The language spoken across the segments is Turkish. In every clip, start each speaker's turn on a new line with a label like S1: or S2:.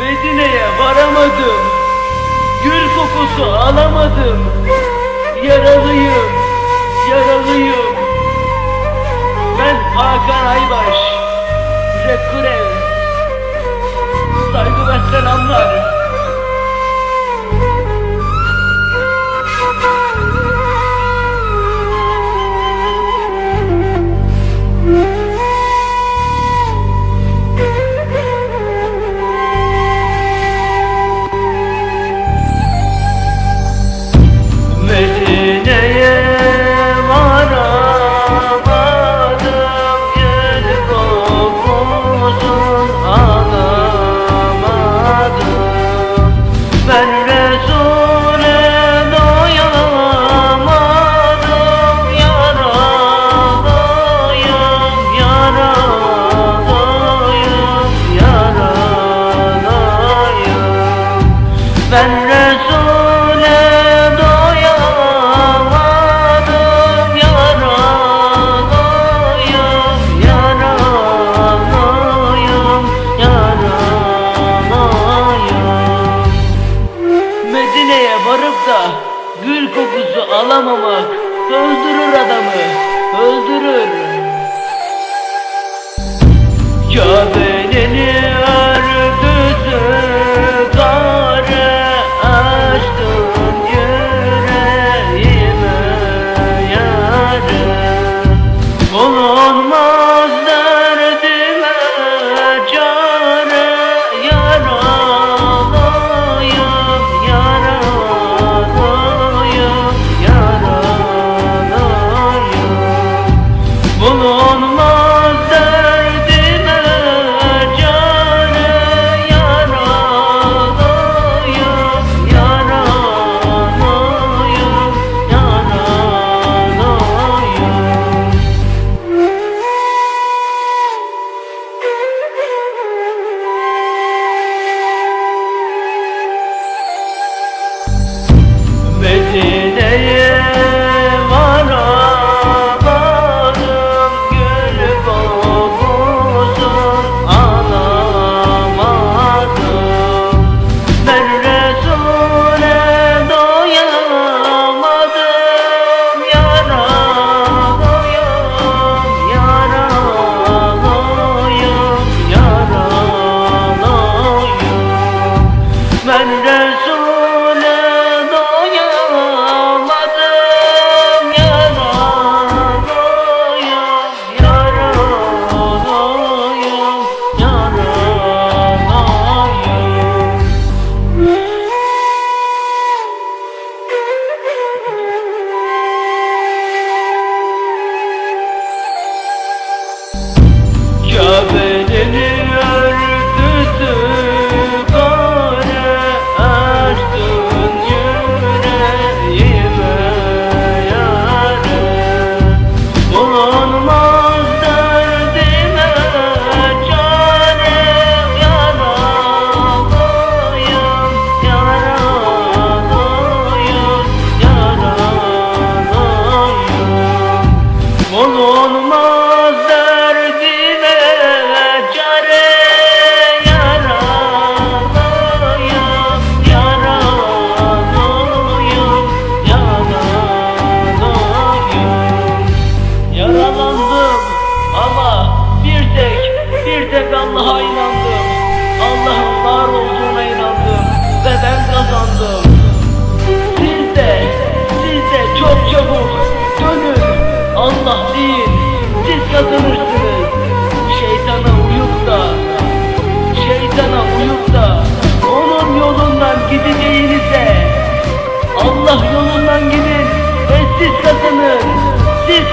S1: Medine'ye varamadım. Gül kokusu alamadım. Yaralıyım, yaralıyım. Ben Hakan Aybaşı Ben Resul'e doyamadım Yaralıyım, yaralıyım, yaralıyım. Medine'ye varıp da gül kokusu alamamak Öldürür adamı, öldürür. Kabe'nin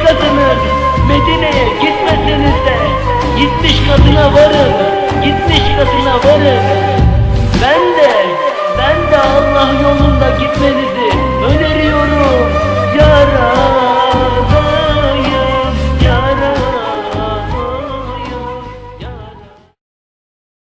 S1: kadınız Medine'ye gitmeseniz de Gitmiş kadına varın Gitmiş kadına varın. Ben de Ben de Allah yolunda gitmenizi